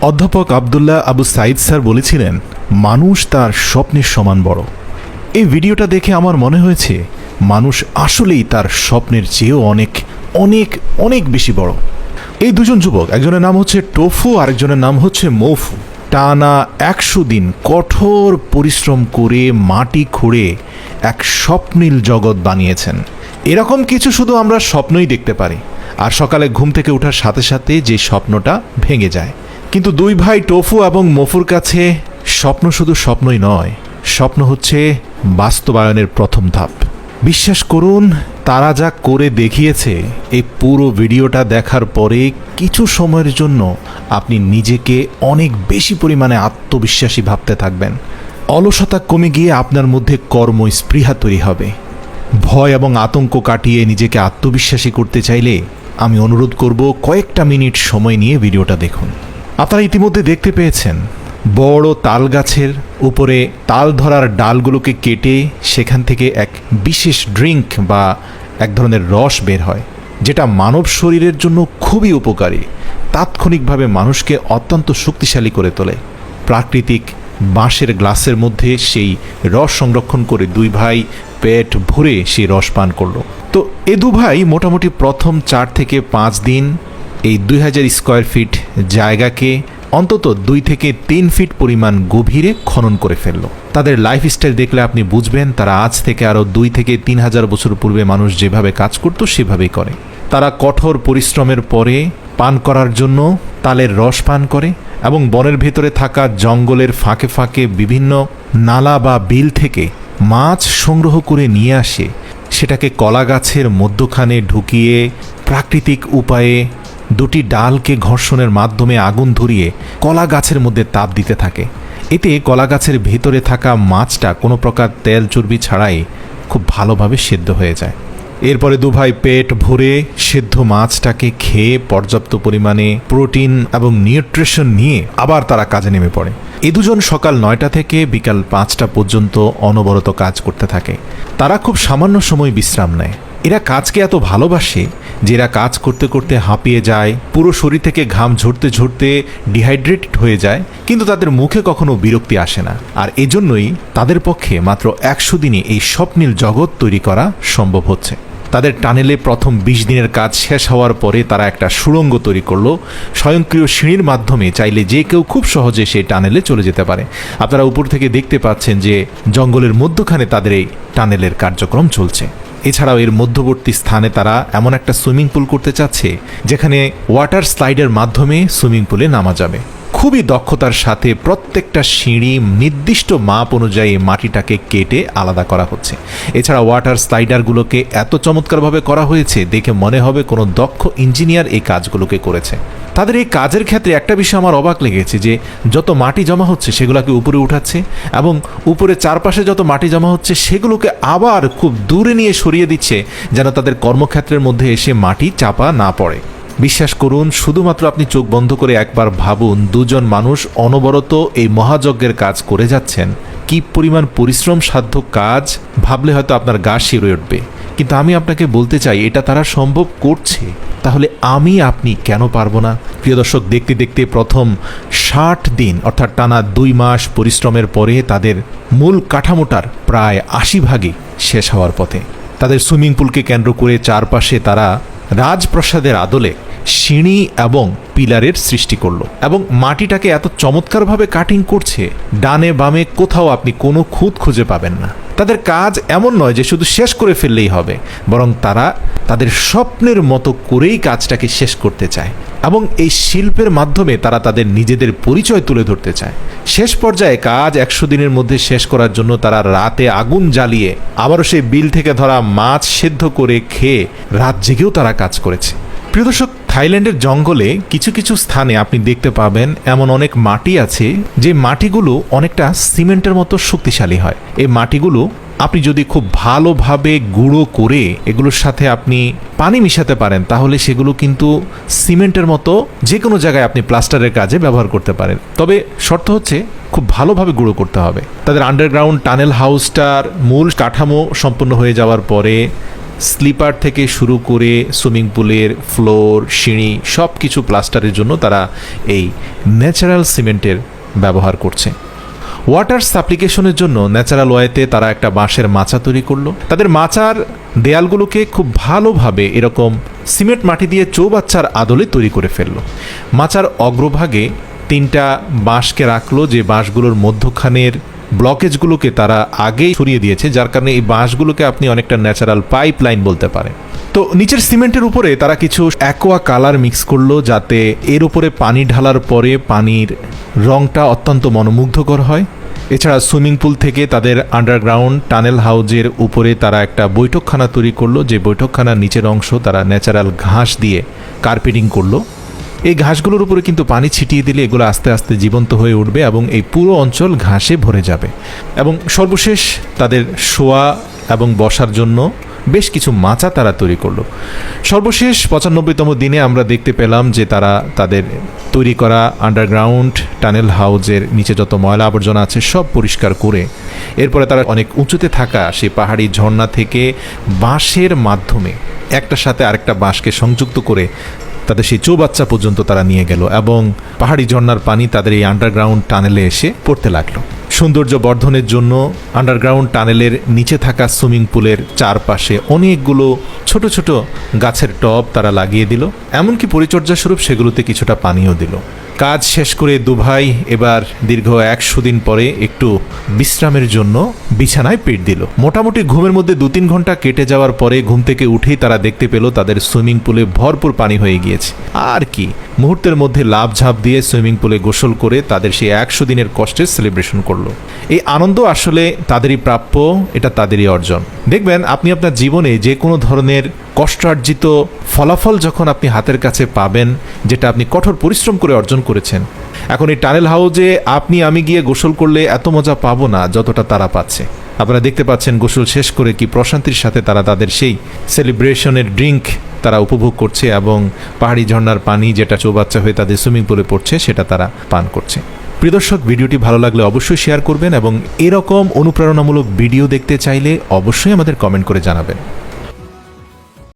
অধ্যাপক আবদুল্লাহ আবু সাইদ স্যার বলেছিলেন, মানুষ তার স্বপ্নের সমান বড়। এই ভিডিওটা দেখে আমার মনে হয়েছে, মানুষ আসলেই তার স্বপ্নের চেয়েও অনেক অনেক অনেক বেশি বড়। এই দুজন যুবক, একজনের নাম হচ্ছে টোফু, আরেকজনের নাম হচ্ছে মৌফু। টানা একশো দিন কঠোর পরিশ্রম করে মাটি খুঁড়ে এক স্বপ্নীল জগৎ বানিয়েছেন। এরকম কিছু শুধু আমরা স্বপ্নই দেখতে পারি। আর সকালে ঘুম থেকে ওঠার সাথে সাথে যে স্বপ্নটা ভেঙে যায়। কিন্তু দুই ভাই টোফু এবং মফুর কাছে স্বপ্ন শুধু স্বপ্নই নয়, স্বপ্ন হচ্ছে বাস্তবায়নের প্রথম ধাপ। বিশ্বাস করুন, তারা যা করে দেখিয়েছে, এই পুরো ভিডিওটা দেখার পরে কিছু সময়ের জন্য আপনি নিজেকে অনেক বেশি পরিমাণে আত্মবিশ্বাসী ভাবতে থাকবেন। অলসতা কমে গিয়ে আপনার মধ্যে কর্ম স্পৃহা তৈরি হবে। ভয় এবং আতঙ্ক কাটিয়ে নিজেকে আত্মবিশ্বাসী করতে চাইলে আমি অনুরোধ করব কয়েকটা মিনিট সময় নিয়ে ভিডিওটা দেখুন। আপনারা ইতিমধ্যে দেখতে পেয়েছেন, বড় তাল গাছের উপরে তাল ধরার ডালগুলোকে কেটে সেখান থেকে এক বিশেষ ড্রিঙ্ক বা এক ধরনের রস বের হয়, যেটা মানব শরীরের জন্য খুবই উপকারী। তাৎক্ষণিকভাবে মানুষকে অত্যন্ত শক্তিশালী করে তোলে। প্রাকৃতিক বাঁশের গ্লাসের মধ্যে সেই রস সংরক্ষণ করে দুই ভাই পেট ভরে সেই রস পান করল। তো এ দু ভাই মোটামুটি প্রথম চার থেকে পাঁচ দিন এই দুই হাজার স্কোয়ার ফিট জায়গাকে অন্তত দুই থেকে তিন ফিট পরিমাণ গভীরে খনন করে ফেলল। তাদের লাইফস্টাইল দেখলে আপনি বুঝবেন, তারা আজ থেকে আরও দুই থেকে তিন হাজার বছর পূর্বে মানুষ যেভাবে কাজ করতো, সেভাবেই করে। তারা কঠোর পরিশ্রমের পরে পান করার জন্য তালের রস পান করে এবং বনের ভেতরে থাকা জঙ্গলের ফাঁকে ফাঁকে বিভিন্ন নালা বা বিল থেকে মাছ সংগ্রহ করে নিয়ে আসে। সেটাকে কলা গাছের মধ্যখানে ঢুকিয়ে প্রাকৃতিক উপায়ে দুটি ডালকে ঘর্ষণের মাধ্যমে আগুন ধরিয়ে কলা গাছের মধ্যে তাপ দিতে থাকে। এতে কলা গাছের ভেতরে থাকা মাছটা কোনো প্রকার তেল চর্বি ছাড়াই খুব ভালোভাবে সেদ্ধ হয়ে যায়। এরপরে দুভাই পেট ভরে সেদ্ধ মাছটাকে খেয়ে পর্যাপ্ত পরিমাণে প্রোটিন এবং নিউট্রিশন নিয়ে আবার তারা কাজে নেমে পড়ে। এ দুজন সকাল নয়টা থেকে বিকাল পাঁচটা পর্যন্ত অনবরত কাজ করতে থাকে। তারা খুব সামান্য সময় বিশ্রাম নেয়। এরা কাজকে এত ভালোবাসে যে এরা কাজ করতে করতে হাঁপিয়ে যায়, পুরো শরীর থেকে ঘাম ঝরতে ঝরতে ডিহাইড্রেটেড হয়ে যায়, কিন্তু তাদের মুখে কখনো বিরক্তি আসে না। আর এজন্যই তাদের পক্ষে মাত্র একশো দিনে এই স্বপ্নীল জগৎ তৈরি করা সম্ভব হচ্ছে। তাদের টানেলে প্রথম বিশ দিনের কাজ শেষ হওয়ার পরে তারা একটা সুড়ঙ্গ তৈরি করল, স্বয়ংক্রিয় সিঁড়ির মাধ্যমে চাইলে যে কেউ খুব সহজে সেই টানেলে চলে যেতে পারে। আপনারা উপর থেকে দেখতে পাচ্ছেন যে জঙ্গলের মধ্যখানে তাদের এই টানেলের কার্যক্রম চলছে। এছাড়াও এর মধ্যবর্তী স্থানে তারা এমন একটা সুইমিং পুল করতে চাচ্ছে, যেখানে ওয়াটার স্লাইডের মাধ্যমে সুইমিং পুলে নামা যাবে। খুবই দক্ষতার সাথে প্রত্যেকটা সিঁড়ি নির্দিষ্ট মাপ অনুযায়ী মাটিটাকে কেটে আলাদা করা হচ্ছে। এছাড়া ওয়াটার স্লাইডারগুলোকে এত চমৎকারভাবে করা হয়েছে, দেখে মনে হবে কোনো দক্ষ ইঞ্জিনিয়ার এই কাজগুলোকে করেছে। তাদের এই কাজের ক্ষেত্রে একটা বিষয় আমার অবাক লেগেছে যে যত মাটি জমা হচ্ছে সেগুলোকে উপরে উঠাচ্ছে এবং উপরে চারপাশে যত মাটি জমা হচ্ছে সেগুলোকে আবার খুব দূরে নিয়ে সরিয়ে দিচ্ছে যেন তাদের কর্মক্ষেত্রের মধ্যে এসে মাটি চাপা না পড়ে। বিশ্বাস করুন, শুধুমাত্র আপনি চোখ বন্ধ করে একবার ভাবুন দুজন মানুষ অনবরত এই মহাযজ্ঞের কাজ করে যাচ্ছেন। কি পরিমাণ পরিশ্রম সাধ্য কাজ, ভাবলে হয়তো আপনার গা শিরে উঠবে। কিন্তু আমি আপনাকে বলতে চাই, এটা তারা সম্ভব করছে। তাহলে আমি, আপনি কেন পারব না? প্রিয় দর্শক, দেখতে দেখতে প্রথম ষাট দিন, অর্থাৎ টানা দুই মাস পরিশ্রমের পরে তাদের মূল কাঠামোটার প্রায় আশি ভাগই শেষ হওয়ার পথে। তাদের সুইমিং পুলকে কেন্দ্র করে চারপাশে তারা রাজপ্রসাদের আদলে সিঁড়ি এবং পিলারের সৃষ্টি করল এবং মাটিটাকে এত চমৎকারভাবে কাটিং করছে, ডানে বামে কোথাও আপনি কোনো খুঁত খুঁজে পাবেন না। তাদের কাজ এমন নয় যে শুধু শেষ করে ফেললেই হবে, বরং তারা তাদের স্বপ্নের মতো করেই কাজটাকে শেষ করতে চায় এবং এই শিল্পের মাধ্যমে তারা তাদের নিজেদের পরিচয় তুলে ধরতে চায়। শেষ পর্যায়ে কাজ একশো দিনের মধ্যে শেষ করার জন্য তারা রাতে আগুন জ্বালিয়ে, আবারও সেই বিল থেকে ধরা মাছ সেদ্ধ করে খেয়ে রাত জেগেও তারা কাজ করেছে। প্রিয় দর্শক থাইল্যান্ডের জঙ্গলে কিছু কিছু স্থানে আপনি দেখতে পাবেন এমন অনেক মাটি আছে যে মাটিগুলো অনেকটা সিমেন্টের মতো শক্তিশালী হয়। এই মাটিগুলো আপনি যদি খুব ভালোভাবে গুঁড়ো করে এগুলোর সাথে আপনি পানি মিশাতে পারেন, তাহলে সেগুলো কিন্তু সিমেন্টের মতো যে কোনো জায়গায় আপনি প্লাস্টারের কাজে ব্যবহার করতে পারেন। তবে শর্ত হচ্ছে খুব ভালোভাবে গুঁড়ো করতে হবে। তাদের আন্ডারগ্রাউন্ড টানেল হাউসটার মূল কাঠামো সম্পূর্ণ হয়ে যাওয়ার পরে স্লিপার থেকে শুরু করে সুইমিং পুলের ফ্লোর, সিঁড়ি সব কিছু প্লাস্টারের জন্য তারা এই ন্যাচারাল সিমেন্টের ব্যবহার করছে। ওয়াটার সাপ্লিকেশনের জন্য ন্যাচারাল ওয়েতে তারা একটা বাঁশের মাচা তৈরি করল। তাদের মাচার দেয়ালগুলোকে খুব ভালোভাবে এরকম সিমেন্ট মাটি দিয়ে চৌবাচ্চার আদলে তৈরি করে ফেলল। মাচার অগ্রভাগে তিনটা বাঁশকে রাখল যে বাঁশগুলোর মধ্যখানের ব্লকেজগুলোকে তারা আগেই সরিয়ে দিয়েছে, যার কারণে এই বাঁশগুলোকে আপনি অনেকটা ন্যাচারাল পাইপ লাইন বলতে পারেন। তো নিচের সিমেন্টের উপরে তারা কিছু অ্যাকোয়া কালার মিক্স করল, যাতে এর উপরে পানি ঢালার পরে পানির রংটা অত্যন্ত মনোমুগ্ধকর হয়। এছাড়া সুইমিং পুল থেকে তাদের আন্ডারগ্রাউন্ড টানেল হাউজের উপরে তারা একটা বৈঠকখানা তৈরি করল, যে বৈঠকখানার নিচের অংশ তারা ন্যাচারাল ঘাস দিয়ে কার্পেটিং করল। এই ঘাসগুলোর উপরে কিন্তু পানি ছিটিয়ে দিলে এগুলো আস্তে আস্তে জীবন্ত হয়ে উঠবে এবং এই পুরো অঞ্চল ঘাসে ভরে যাবে। এবং সর্বশেষ তাদের শোয়া এবং বসার জন্য বেশ কিছু মাচা তারা তৈরি করল। সর্বশেষ পঁচানব্বইতম দিনে আমরা দেখতে পেলাম যে তারা তাদের তৈরি করা আন্ডারগ্রাউন্ড টানেল হাউজের নিচে যত ময়লা আবর্জনা আছে সব পরিষ্কার করে এরপরে তারা অনেক উঁচুতে থাকা সেই পাহাড়ি ঝর্ণা থেকে বাঁশের মাধ্যমে একটার সাথে আরেকটা বাঁশকে সংযুক্ত করে তাদের সেই চৌবাচ্চা পর্যন্ত তারা নিয়ে গেল এবং পাহাড়ি ঝর্নার পানি তাদের এই আন্ডারগ্রাউন্ড টানেলে এসে পড়তে লাগল। সৌন্দর্য বর্ধনের জন্য আন্ডারগ্রাউন্ড টানেলের নিচে থাকা সুইমিং পুলের চারপাশে অনেকগুলো ছোট ছোট গাছের টব তারা লাগিয়ে দিল। এমনকি পরিচর্যা স্বরূপ সেগুলোতে কিছুটা পানিও দিল। কাজ শেষ করে দুভাই এবার দীর্ঘ একশো দিন পরে একটু বিশ্রামের জন্য বিছানায় পিট দিল। মোটামুটি ঘুমের মধ্যে দু তিন ঘণ্টা কেটে যাওয়ার পরে ঘুম থেকে উঠেই তারা দেখতে পেল তাদের সুইমিং পুলে ভরপুর পানি হয়ে গিয়েছে। আর কি? মুহূর্তের মধ্যে লাভ ঝাঁপ দিয়ে সুইমিং পুলে গোসল করে তাদের সেই একশো দিনের কষ্টের সেলিব্রেশন করল। এই আনন্দ আসলে তাদেরই প্রাপ্য, এটা তাদেরই অর্জন। দেখবেন, আপনি আপনার জীবনে যে কোনো ধরনের কষ্টার্জিত ফলাফল যখন আপনি হাতের কাছে পাবেন, যেটা আপনি কঠোর পরিশ্রম করে অর্জন করেছেন, এখন এই টানেল হাউজে আপনি, আমি গিয়ে গোসল করলে এত মজা পাবো না যতটা তারা পাচ্ছে। আপনারা দেখতে পাচ্ছেন গোসল শেষ করে কি প্রশান্তির সাথে তারা তাদের সেই সেলিব্রেশনের ড্রিঙ্ক তারা উপভোগ করছে এবং পাহাড়ি ঝর্ণার পানি যেটা চৌবাচ্চা হয়ে তাদের সুইমিং পুলে পড়ছে, সেটা তারা পান করছে। প্রিয় দর্শক, ভিডিওটি ভালো লাগলে অবশ্যই শেয়ার করবেন এবং এরকম অনুপ্রেরণামূলক ভিডিও দেখতে চাইলে অবশ্যই আমাদের কমেন্ট করে জানাবেন।